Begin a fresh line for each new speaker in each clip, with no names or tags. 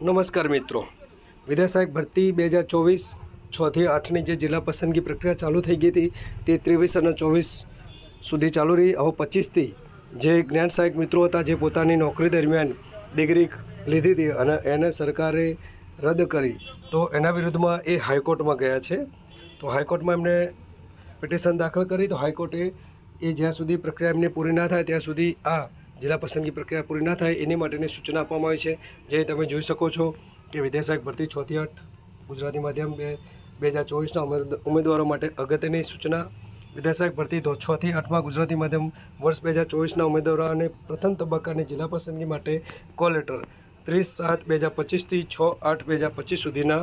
નમસ્કાર મિત્રો. વિદ્યાસહાયક ભરતી બે હજાર ચોવીસ છથી આઠની જે જિલ્લા પસંદગી પ્રક્રિયા ચાલુ થઈ ગઈ હતી, તે ત્રેવીસ અને ચોવીસ સુધી ચાલુ રહી. હવે પચીસથી જે જ્ઞાન સહાયક મિત્રો હતા, જે પોતાની નોકરી દરમિયાન ડિગ્રી લીધી હતી અને એને સરકારે રદ કરી, તો એના વિરુદ્ધમાં એ હાઈકોર્ટમાં ગયા છે. તો હાઈકોર્ટમાં એમને પિટિશન દાખલ કરી, તો હાઈકોર્ટે એ જ્યાં સુધી પ્રક્રિયા એમની પૂરી ના થાય, ત્યાં સુધી આ જિલ્લા પસંદગી પ્રક્રિયા પૂરી ના થાય એની માટેની સૂચના આપવામાં આવી છે. જે તમે જોઈ શકો છો કે વિદ્યાસહાયક ભરતી છોથી આઠ, ગુજરાતી માધ્યમ બે બે હજાર ચોવીસના ઉમેદવારો માટે અગત્યની સૂચના. વિદ્યાસહાયક ભરતી છથી આઠમાં ગુજરાતી માધ્યમ વર્ષ બે હજાર ચોવીસના ઉમેદવારોને પ્રથમ તબક્કાની જિલ્લા પસંદગી માટે કોલ લેટર ત્રીસ સાત બે હજાર પચીસથી છ આઠ બે હજાર પચીસ સુધીના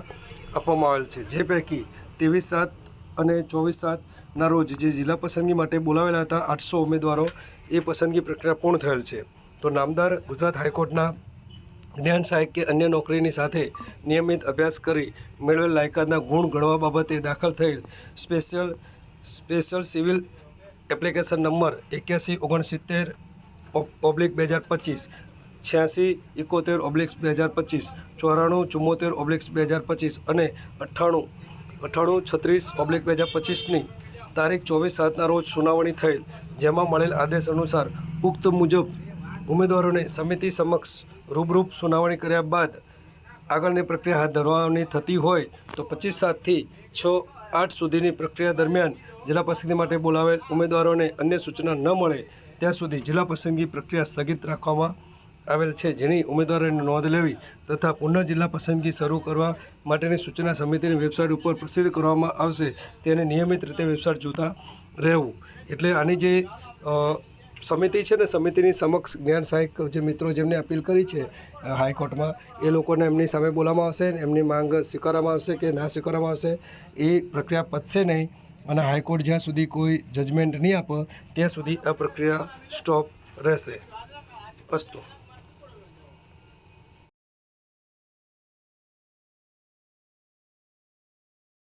આપવામાં આવેલ છે. જે પૈકી ત્રેવીસ સાત અને ચોવીસ સાતના રોજ જે જિલ્લા પસંદગી માટે બોલાવેલા હતા, આઠસો ઉમેદવારો, એ પસંદગી પ્રક્રિયા પૂર્ણ થયેલ છે. તો નામદાર ગુજરાત હાઈકોર્ટના જ્ઞાન સહાયક કે અન્ય નોકરીની સાથે નિયમિત અભ્યાસ કરી મેળવેલ લાયકાતના ગુણ ગણવા બાબતે દાખલ થયેલ special special civil application number એક્યાસી ઓગણસિત્તેર ઓબ્લિક બે હજાર પચીસ, છ્યાસી એકોતેર ઓબ્લિક્સ બે હજાર પચીસ, ચોરાણું ચુમ્મોતેર ઓબ્લિક્સ બે હજાર પચીસ અને અઠ્ઠાણું અઠ્ઠાણું, છત્રીસ, ઓબ્લિક બે હજાર પચીસની તારીખ ચોવીસ સાતના રોજ સુનાવણી થયેલ, જેમાં મળેલ આદેશ અનુસાર ઉક્ત મુજબ ઉમેદવારોને સમિતિ સમક્ષ રૂબરૂપ સુનાવણી કર્યા બાદ આગળની પ્રક્રિયા હાથ ધરવાની થતી હોય તો પચીસ સાતથી છ આઠ સુધીની પ્રક્રિયા દરમિયાન જિલ્લા પસંદગી માટે બોલાવેલ ઉમેદવારોને અન્ય સૂચના ન મળે, ત્યાં સુધી જિલ્લા પસંદગી પ્રક્રિયા સ્થગિત રાખવામાં આવેલ છે. જેની ઉમેદવારોને નોંધ લેવી તથા પુનઃ જિલ્લા પસંદગી શરૂ કરવા માટેની સૂચના સમિતિની વેબસાઇટ ઉપર પ્રસિદ્ધ કરવામાં આવશે તેને નિયમિત રીતે વેબસાઇટ જોતા રહેવું. એટલે આની જે સમિતિ છે ને, સમિતિની સમક્ષ જ્ઞાન સહાયક જે મિત્રો જેમને અપીલ કરી છે હાઈકોર્ટમાં, એ લોકોને એમની સામે બોલાવવામાં આવશે એમની માંગ સ્વીકારવામાં આવશે કે ના સ્વીકારવામાં આવશે, એ પ્રક્રિયા પતશે નહીં. અને હાઈકોર્ટ જ્યાં સુધી કોઈ જજમેન્ટ નહીં આપે, ત્યાં સુધી આ પ્રક્રિયા સ્ટોપ રહેશે. અસ્તુ